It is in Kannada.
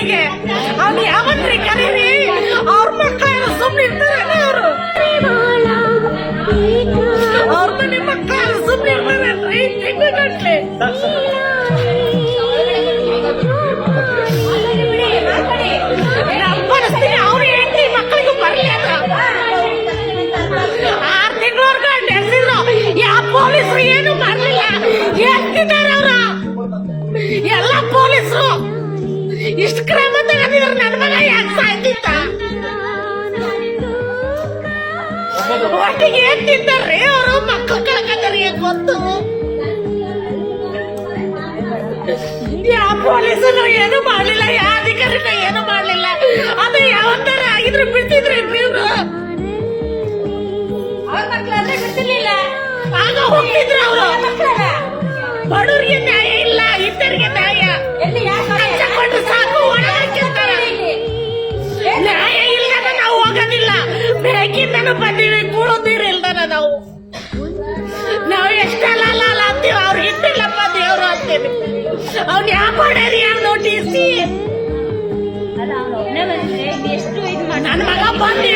ಅವರಿಗೆ ಅವ್ನು ಯಾವತ್ರಿ ಕರೀರಿ ಅವ್ರ ಮಕ್ಕಳು ಸುಮ್ಮನೆ ಇರ್ತಾರೆ ಇಷ್ಟು ಕ್ರಮ ತಗೊಂಡಿದ್ರು ನನ್ನ ಮಗ ಯಾಕೆ ಸಾಯ್ತಿತ್ತ ಒಟ್ಟಿಗೆ ಏನ್ ತಿಂತಾರ್ರಿ ಅವರು ಮಕ್ಕಳು ಕಳ್ಕೊಂಡ್ರಿ ಗೊತ್ತು? ಯಾವ ಪೊಲೀಸ್ ಏನು ಮಾಡ್ಲಿಲ್ಲ ಯಾವ ಅಧಿಕಾರಿನ ಏನು ಮಾಡ್ಲಿಲ್ಲ? ಅದು ಯಾವತ್ತರ ಆಗಿದ್ರು ಬಿಡ್ತಿದ್ರಿ ಬಿಡ್ತಿರ್ಲಿಲ್ಲ ಆಗ ಹೋಗ್ತಿದ್ರು ಅವರು. ಬಡವ್ರಿಗೆ ನ್ಯಾಯ ಇಲ್ಲ ಇದ್ದರಿಗೆ ನ್ಯಾಯ. ಎಲ್ಲಿ ಯಾಕೆ ಬೇಕಿಂದನೂ ಬಂದೀವಿ. ಕೂಡೋದಿರ ಇಲ್ದನ ನಾವು. ನಾವು ಎಷ್ಟೆಲ್ಲ ಅಲ್ಲ ಅಂತೀವಿ ಅವ್ರು ಇದ್ದಿಲ್ಲಪ್ಪ ದೇವ್ರು ಅಂತೀವಿ. ಅವ್ನ ಯಾವ ಮಾಡ್ಯಾರಿ ಯಾರು ನೋಟಿಸಿ? ನನ್ನ ಮಗ ಬಂದು